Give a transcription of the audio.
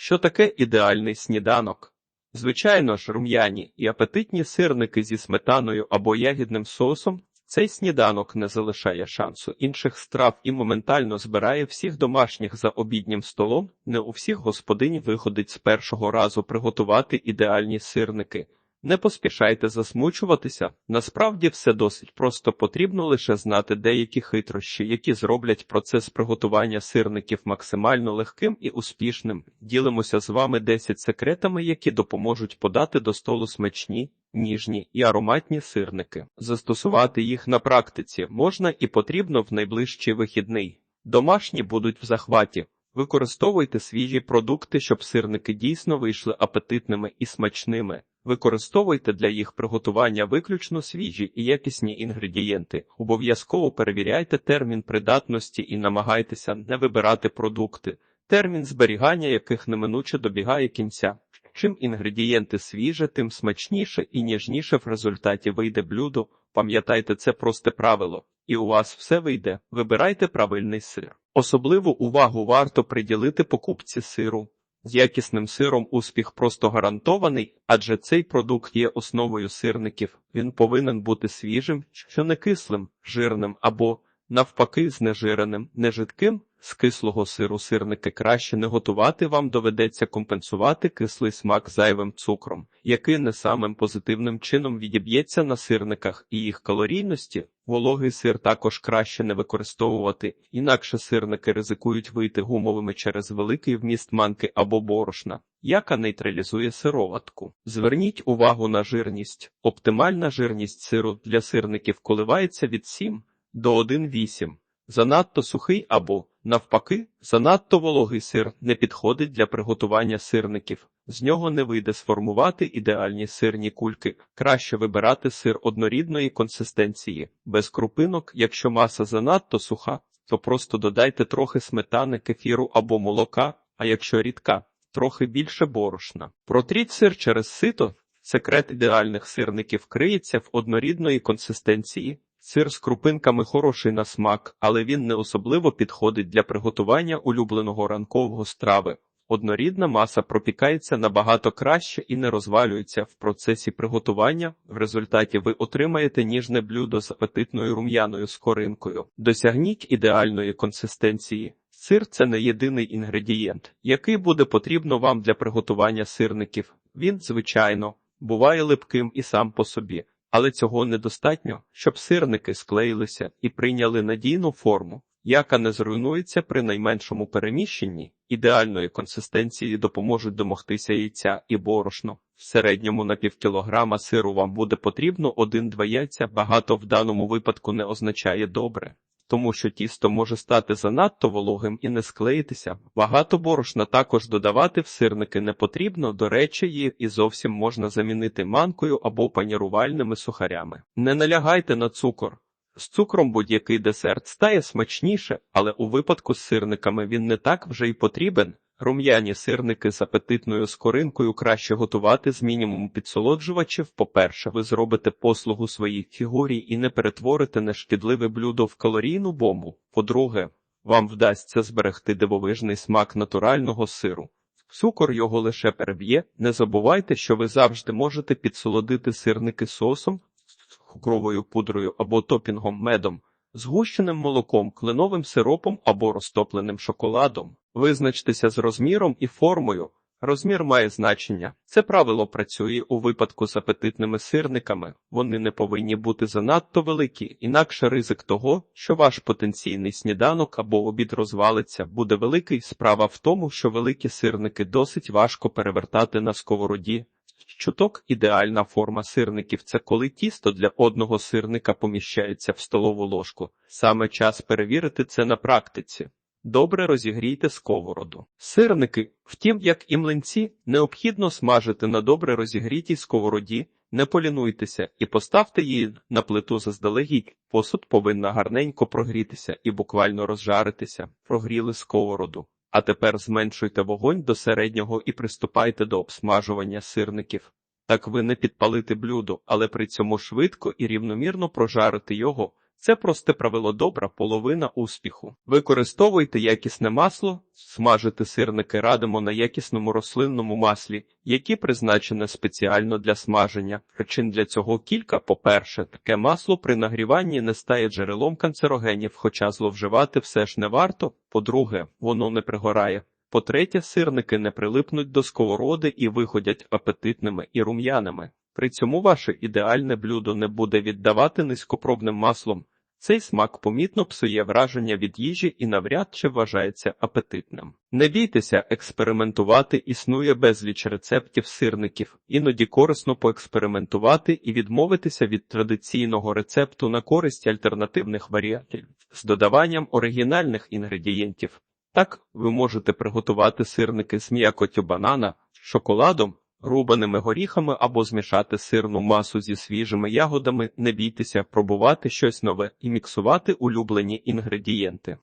Що таке ідеальний сніданок? Звичайно ж, рум'яні і апетитні сирники зі сметаною або ягідним соусом. Цей сніданок не залишає шансу інших страв і моментально збирає всіх домашніх за обіднім столом. Не у всіх господинь виходить з першого разу приготувати ідеальні сирники. Не поспішайте засмучуватися. Насправді все досить просто потрібно лише знати деякі хитрощі, які зроблять процес приготування сирників максимально легким і успішним. Ділимося з вами 10 секретами, які допоможуть подати до столу смачні, ніжні і ароматні сирники. Застосувати їх на практиці можна і потрібно в найближчий вихідний. Домашні будуть в захваті. Використовуйте свіжі продукти, щоб сирники дійсно вийшли апетитними і смачними. Використовуйте для їх приготування виключно свіжі і якісні інгредієнти. Обов'язково перевіряйте термін придатності і намагайтеся не вибирати продукти, термін зберігання яких неминуче добігає кінця. Чим інгредієнти свіже, тим смачніше і ніжніше в результаті вийде блюдо. Пам'ятайте це просте правило, і у вас все вийде. Вибирайте правильний сир. Особливу увагу варто приділити покупці сиру. З якісним сиром успіх просто гарантований, адже цей продукт є основою сирників. Він повинен бути свіжим, що не кислим, жирним або, навпаки, знежиреним, нежидким. З кислого сиру сирники краще не готувати, вам доведеться компенсувати кислий смак зайвим цукром, який не самим позитивним чином відіб'ється на сирниках і їх калорійності. Вологий сир також краще не використовувати, інакше сирники ризикують вийти гумовими через великий вміст манки або борошна, яка нейтралізує сироватку. Зверніть увагу на жирність. Оптимальна жирність сиру для сирників коливається від 7 до 1,8. Занадто сухий або, навпаки, занадто вологий сир не підходить для приготування сирників. З нього не вийде сформувати ідеальні сирні кульки. Краще вибирати сир однорідної консистенції, без крупинок, якщо маса занадто суха, то просто додайте трохи сметани, кефіру або молока, а якщо рідка, трохи більше борошна. Протріть сир через сито. Секрет ідеальних сирників криється в однорідної консистенції. Сир з крупинками хороший на смак, але він не особливо підходить для приготування улюбленого ранкового страви. Однорідна маса пропікається набагато краще і не розвалюється в процесі приготування. В результаті ви отримаєте ніжне блюдо з апетитною рум'яною скоринкою. Досягніть ідеальної консистенції. Сир це не єдиний інгредієнт, який буде потрібно вам для приготування сирників. Він, звичайно, буває липким і сам по собі. Але цього недостатньо, щоб сирники склеїлися і прийняли надійну форму, яка не зруйнується при найменшому переміщенні. Ідеальної консистенції допоможуть домогтися яйця і борошно. В середньому на півкілограма сиру вам буде потрібно один-два яйця. Багато в даному випадку не означає добре. Тому що тісто може стати занадто вологим і не склеїтися. Багато борошна також додавати в сирники не потрібно, до речі, їх і зовсім можна замінити манкою або панірувальними сухарями. Не налягайте на цукор. З цукром будь-який десерт стає смачніше, але у випадку з сирниками він не так вже й потрібен. Рум'яні сирники з апетитною скоринкою краще готувати з мінімумом підсолоджувачів. По-перше, ви зробите послугу своїй фігурі і не перетворите нешкідливе блюдо в калорійну бомбу. По-друге, вам вдасться зберегти дивовижний смак натурального сиру. Цукор його лише переб'є. Не забувайте, що ви завжди можете підсолодити сирники сосом, цукровою пудрою або топінгом медом, згущеним молоком, кленовим сиропом або розтопленим шоколадом. Визначтеся з розміром і формою. Розмір має значення. Це правило працює у випадку з апетитними сирниками. Вони не повинні бути занадто великі, інакше ризик того, що ваш потенційний сніданок або обід розвалиться, буде великий. Справа в тому, що великі сирники досить важко перевертати на сковороді. Чуток ідеальна форма сирників це коли тісто для одного сирника поміщається в столову ложку. Саме час перевірити це на практиці. Добре розігрійте сковороду. Сирники, втім, як і млинці, необхідно смажити на добре розігрітій сковороді, не полінуйтеся і поставте її на плиту заздалегідь. Посуд повинна гарненько прогрітися і буквально розжаритися. Прогріли сковороду. А тепер зменшуйте вогонь до середнього і приступайте до обсмажування сирників. Так ви не підпалите блюдо, але при цьому швидко і рівномірно прожарите його. Це просте правило добра половина успіху. Використовуйте якісне масло, смажити сирники радимо на якісному рослинному маслі, яке призначене спеціально для смаження. Причин для цього кілька. По-перше, таке масло при нагріванні не стає джерелом канцерогенів, хоча зловживати все ж не варто. По-друге, воно не пригорає. По-третє, сирники не прилипнуть до сковороди і виходять апетитними і рум'яними. При цьому ваше ідеальне блюдо не буде віддавати низькопробним маслом. Цей смак помітно псує враження від їжі і навряд чи вважається апетитним. Не бійтеся експериментувати, існує безліч рецептів сирників, іноді корисно поекспериментувати і відмовитися від традиційного рецепту на користь альтернативних варіантів з додаванням оригінальних інгредієнтів. Так, ви можете приготувати сирники з м'якоттю банана, шоколадом, рубаними горіхами або змішати сирну масу зі свіжими ягодами, не бійтеся пробувати щось нове і міксувати улюблені інгредієнти.